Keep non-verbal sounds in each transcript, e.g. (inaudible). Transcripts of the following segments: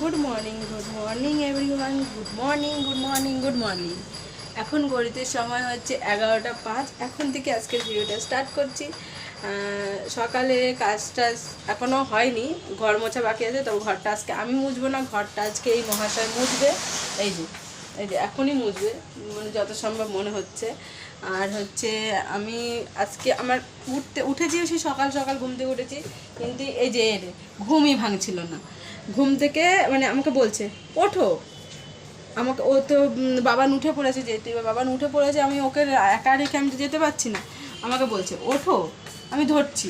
Good morning good morning everyone good morning good morning good morning এখন গড়িতে সময় হচ্ছে এগারোটা পাঁচ। এখন থেকে আজকের ভিডিওটা স্টার্ট করছি। সকালে কাজ টাজ এখনও হয়নি, ঘর মোছা বাকি আছে, তো ঘরটা আজকে আমি মুছবো না, ঘরটা আজকে এই মহাশয় মুছবে। এই যে এই যে, এখনই মুছবে মানে যত সম্ভব মনে হচ্ছে। আর হচ্ছে আমি আজকে আমার উঠতে উঠেছি সেই সকাল সকাল ঘুম থেকে উঠেছি, কিন্তু এই যে এর ঘুমই ভাঙছিল না। ঘুম থেকে মানে আমাকে বলছে, ওঠো। আমাকে, ও তো বাবান উঠে পড়েছে যেতে বাবান উঠে পড়েছে, আমি ওকে একা রেখে আমি যেতে পারছি না। আমাকে বলছে, ওঠো, আমি ধরছি।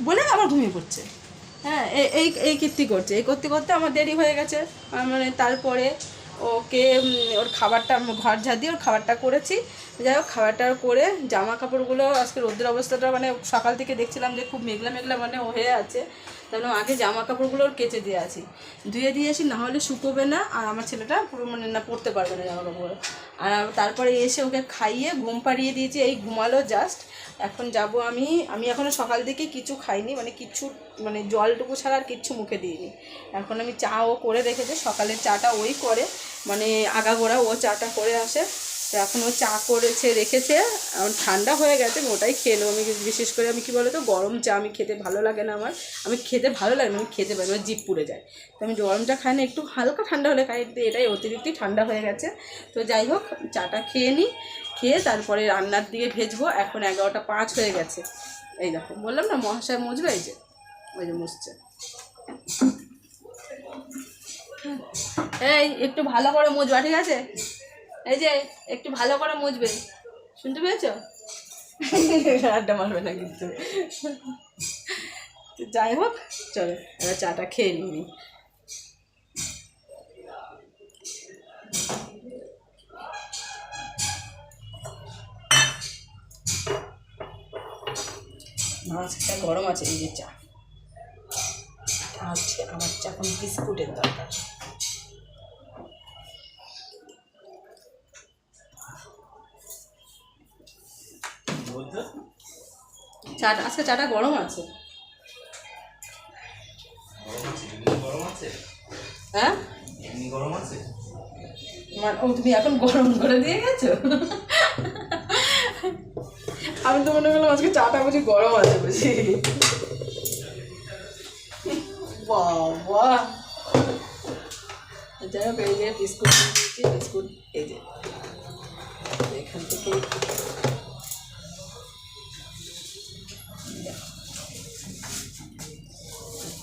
বলে আবার ঘুমিয়ে পড়ছে। হ্যাঁ এই এই কীর্তি করছে। এই করতে করতে আমার দেরি হয়ে গেছে। মানে তারপরে ওকে ওর খাবারটা ঘর ঝাড় দিয়ে ওর খাবারটা করেছি। যাই হোক, খাবারটা করে জামা কাপড়গুলো আজকে রোদ্রের অবস্থাটা মানে সকাল থেকে দেখছিলাম যে খুব মেঘলা মেঘলা মানে হয়ে আছে। তাহলে আগে জামা কাপড়গুলো কেচে দিয়ে আছি ধুয়ে দিয়েছি না হলে শুকোবে না, আর আমার ছেলেটা পুরো মানে না পরতে পারবে না জামা কাপড় আর তারপরে এসে ওকে খাইয়ে ঘুম পাড়িয়ে দিয়েছি, এই ঘুমালো জাস্ট এখন যাব আমি আমি এখনও সকাল থেকে কিছু খাইনি মানে কিছু মানে জলটুকু ছাড়া আর কিচ্ছু মুখে দিইনি। এখন আমি চা ও করে রেখেছি, সকালের চাটা ওই করে মানে আগাগোড়া ও চাটা করে আসে। তো এখন ও চা করেছে, রেখেছে। এখন ঠান্ডা হয়ে গেছে ওটাই খেয়ে নেব। আমি বিশেষ করে আমি কী বলো তো গরম চা আমি খেতে ভালো লাগে না আমার। আমি খেতে ভালো লাগে না, আমি খেতে পারি আমার জিপ পুড়ে যায়। তো আমি গরম চা খাই না, একটু হালকা ঠান্ডা হলে খাই এটাই অতিরিক্তই ঠান্ডা হয়ে গেছে। তো যাই হোক, চাটা খেয়ে নিই খেয়ে তারপরে রান্নার দিকে ভেজবো। এখন এগারোটা পাঁচ হয়ে গেছে। এই দেখো, বললাম না, মহাশয় মুছবে? এই যে, ওই যে মুছছে। এই, একটু ভালো করে মুছবা, ঠিক আছে? এই যে, একটু ভালো করে মুছবে। শুনতে পেয়েছ? আড্ডা মারবে না কিন্তু। তো যাই হোক, চলো, এবার চাটা খেয়ে নিই। মাছটা গরম আছে, এই যে চা। আজকে আমার চা এখন বিস্কুটের দরকার। চাটা আজকে চাটা গরম আছে? গরম আছে গরম আছে? হ্যাঁ? গরম আছে? মানে ও তুমি এখন গরম করে দিয়ে গেছো? আমি তো মনে করলাম আজকে চাটা বুঝি গরম আছে বুঝি। বাবা। যাই হোক এই যে বিস্কুট বিস্কুট এই যে। এখান থেকে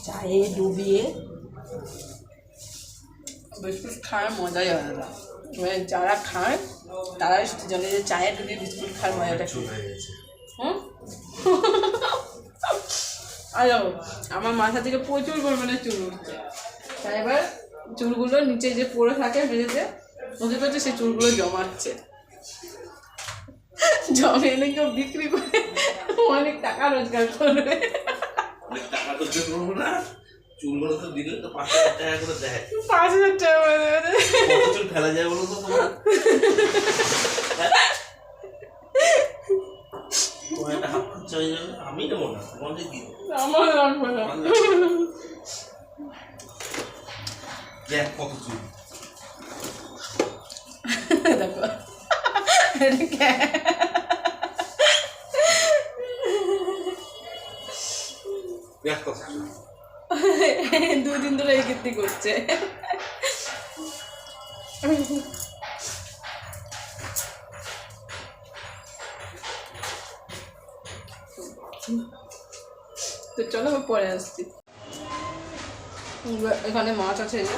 চায়ে ডুবিয়ে বিস্কুট খাওয়ার মজাই আলাদা। মানে যারা খায় তারাই শুধু জানে যে চায়ে ডুবিয়ে বিস্কুট খাওয়ার মজাটা কি। চুল গেছে। হুম? আর আমার মাথা থেকে প্রচুর পরিমাণে চুল উঠছে। তাই এবার চুলগুলো নিচে যে পড়ে থাকে মেঝেতে বুঝতে পারছে সেই চুলগুলো জমাচ্ছে। জমে এনে কেউ বিক্রি করে অনেক টাকা রোজগার করবে। অনেক টাকা রোজগার করব না? চুলগুলো তো দিলে তো পাঁচ হাজার টাকা করে দেয়। পাঁচ হাজার টাকা। কত চুল ফেলা যায় বলো তো তোমার? হ্যাঁ? একটা হাত খরচা হয়ে যাবে আমি নেব না তোমাকে দিই আমার লাগবে না দেখ কত চুল। দেখো। এটা (laughs) দুদিন ধরে এই কীর্তি করছে। তো চলো পরে আসছি। এখানে মাছ আছে যে।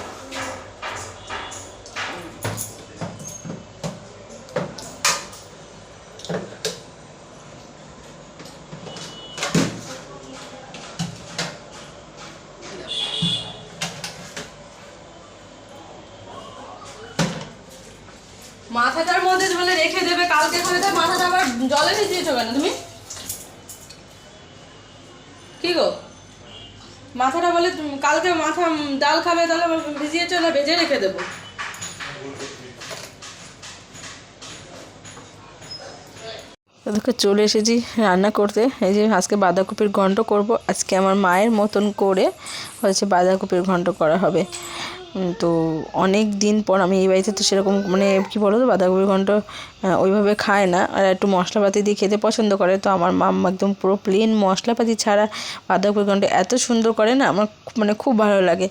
মাথাটার মধ্যে বলে রেখে দেবে, কালকে করে মাথাটা আবার জলে ভিজিয়েছো কেন তুমি? কি গো? মাথাটা বলে কালকে মাথা ডাল খাবে তাহলে ভিজিয়েছো না, ভেজে রেখে দেবো। চলে এসেছি রান্না করতে। এই যে আজকে বাঁধাকপির ঘন্ট করব। আজকে আমার মায়ের মতন করে হচ্ছে বাঁধাকপির ঘন্ট করা হবে। তো অনেক দিন পর আমি এই বাড়িতে তো সেরকম মানে কি বলো তো, বাঁধাকপির ঘন্ট ওইভাবে খায় না। আর একটু মশলাপাতি দিয়ে খেতে পছন্দ করে। তো আমার মা একদম পুরো প্লেন মশলাপাতি ছাড়া বাঁধাকপির ঘন্ট এত সুন্দর করে না, আমার মানে খুব ভালো লাগে।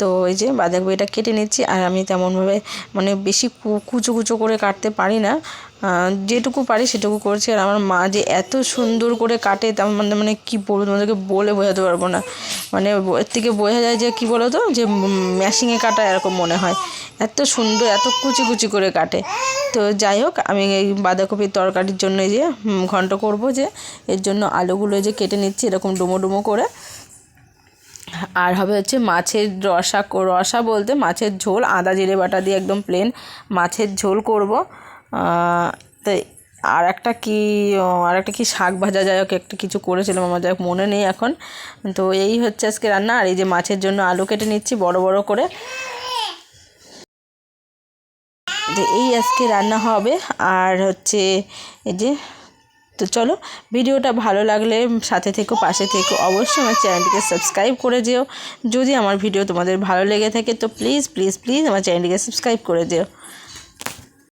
তো ওই যে বাঁধাকপিটা কেটে নিচ্ছি। আর আমি তেমনভাবে মানে বেশি কুচো কুচো করে কাটতে পারি না। যেটুকু পারি সেটুকু করছি। আর আমার মা যে এত সুন্দর করে কাটে তেমন মানে মানে কী বলব, তোমাদেরকে বলে বোঝাতে পারব না। মানে এর থেকে বোঝা যায় যে কী বলো তো যে ম্যাশিংয়ে কাটা এরকম মনে হয়। এত সুন্দর, এত কুচি কুচি করে কাটে। তো যাই হোক, আমি এই বাঁধাকপির তরকারির জন্য যে ঘন্ট করব যে, এর জন্য আলুগুলো যে কেটে নিচ্ছি এরকম ডুমো ডুমো করে। আর হবে হচ্ছে মাছের রসা রসা বলতে মাছের ঝোল, আদা, জিরে বাটা দিয়ে একদম প্লেন মাছের ঝোল করব। তাই আর একটা কি আর একটা কি শাক ভাজা যাই হোক একটা কিছু করেছিলাম, আমার যাই মনে নেই এখন। তো এই হচ্ছে আজকে রান্না, আর এই যে মাছের জন্য আলু কেটে নিচ্ছি বড় বড় করে। এই আজকে রান্না হবে, আর হচ্ছে এই যে, তো চলো ভিডিওটা ভালো লাগলে সাথে থেকো, পাশে থেকো, অবশ্যই আমার চ্যানেলটিকে সাবস্ক্রাইব করে যেও। যদি আমার ভিডিও তোমাদের ভালো লেগে থাকে, তো প্লিজ প্লিজ প্লিজ আমার চ্যানেলটিকে সাবস্ক্রাইব করে যেও।